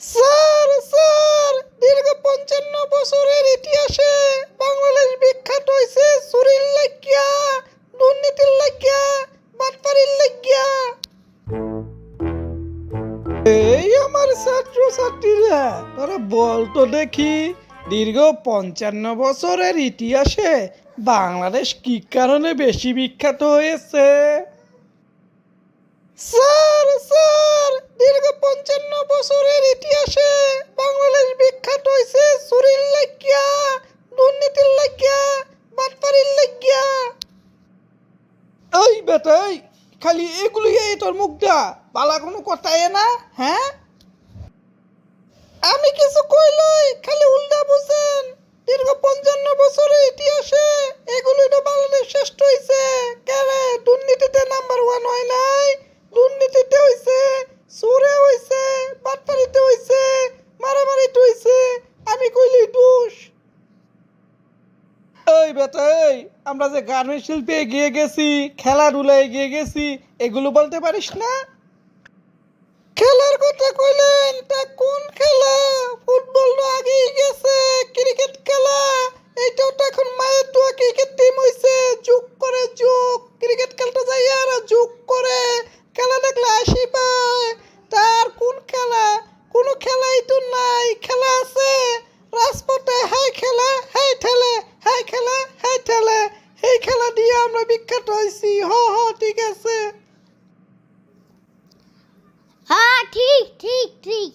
Sir sir, দীর্ঘ পঞ্চান্ন বছরের ইতিহাসে বাংলাদেশ বিখ্যাত হয়েছে চুরির লাগিয়া দুর্নীতির লাগিয়া বাটপারির লাগিয়া এই আমার ছাত্র ছাত্রীরা তোরা বল দেখি, দীর্ঘ পঞ্চান্ন বছরের ইতিহাসে বাংলাদেশ কি কারণে বেশি বিখ্যাত হয়েছে? স্যার বছরের ইতিহাসে বাংলাদেশ বিখ্যাত হয়েছে চুরির লাগিয়া দুর্নীতির লাগিয়া বাটপারির লাগিয়া এই বেটাই খালি এগুলি এই তোর মুখটা পালা কোনো কথাই না হ্যাঁ? আমি কিছু কইলই খালি উল্টা এই বেটা এই, আমরা যে গার্মেন্ট শিল্পে এগিয়ে গেছি খেলাধুলা এগিয়ে গেছি, এগুলো বলতে পারিস না? খেলার কথা কইলেন, তা কোন খেলা দিয়ে আমরা বিখ্যাত হয়েছি। হ হ ঠিক আছে। হ্যাঁ ঠিক ঠিক ঠিক।